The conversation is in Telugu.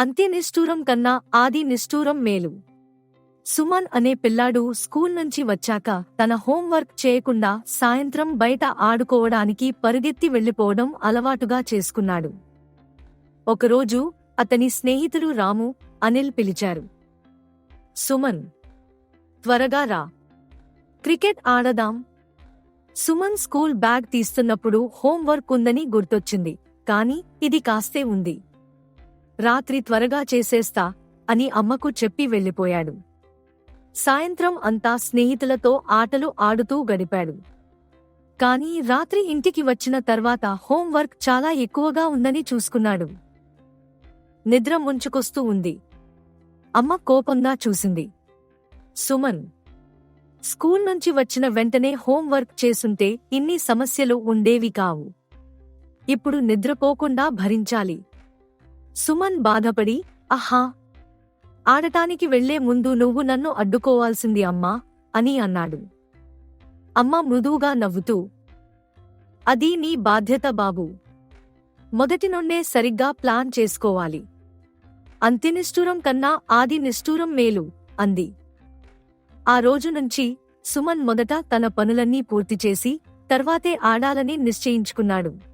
అంత్య నిష్ఠూరం కన్నా ఆది నిష్ఠూరం మేలు. సుమన్ అనే పిల్లాడు స్కూల్ నుంచి వచ్చాక తన హోంవర్క్ చేయకుండా సాయంత్రం బయట ఆడుకోవడానికి పరుగెత్తి వెళ్ళిపోవడం అలవాటుగా చేసుకున్నాడు. ఒకరోజు అతని స్నేహితుడు రాము అనిల్ పిలిచారు. సుమన్ త్వరగా రా. క్రికెట్ ఆడదాం. సుమన్ స్కూల్ బ్యాగ్ తీస్తున్నప్పుడు హోంవర్క్ ఉందని గుర్తొచ్చింది కాని ఇది కాస్తే ఉంది. రాత్రి త్వరగా చేసేస్తా అని అమ్మకు చెప్పి వెళ్ళిపోయాడు. సాయంత్రం అంతా స్నేహితులతో ఆటలు ఆడుతూ గడిపాడు. కాని రాత్రి ఇంటికి వచ్చిన తర్వాత హోంవర్క్ చాలా ఎక్కువగా ఉందని చూసుకున్నాడు. నిద్ర ముంచుకొస్తూ ఉంది. అమ్మ కోపంగా చూసింది. సుమన్ స్కూల్ నుంచి వచ్చిన వెంటనే హోంవర్క్ చేసుంటే ఇన్ని సమస్యలు ఉండేవి కావు. ఇప్పుడు నిద్రపోకుండా భరించాలి. సుమన్ బాధపడి అహా ఆడటానికి వెళ్ళే ముందు నువ్వు నన్ను అడ్డుకోవాల్సింది అమ్మా అని అన్నాడు. అమ్మ మృదువుగా నవ్వుతూ అది నీ బాధ్యత బాబు. మొదటి నుండే సరిగ్గా ప్లాన్ చేసుకోవాలి. అంత్యనిష్ఠూరం కన్నా ఆది నిష్ఠూరం మేలు అంది. ఆ రోజు నుంచి సుమన్ మొదట తన పనులన్నీ పూర్తి చేసి తర్వాతే ఆడాలని నిశ్చయించుకున్నాడు.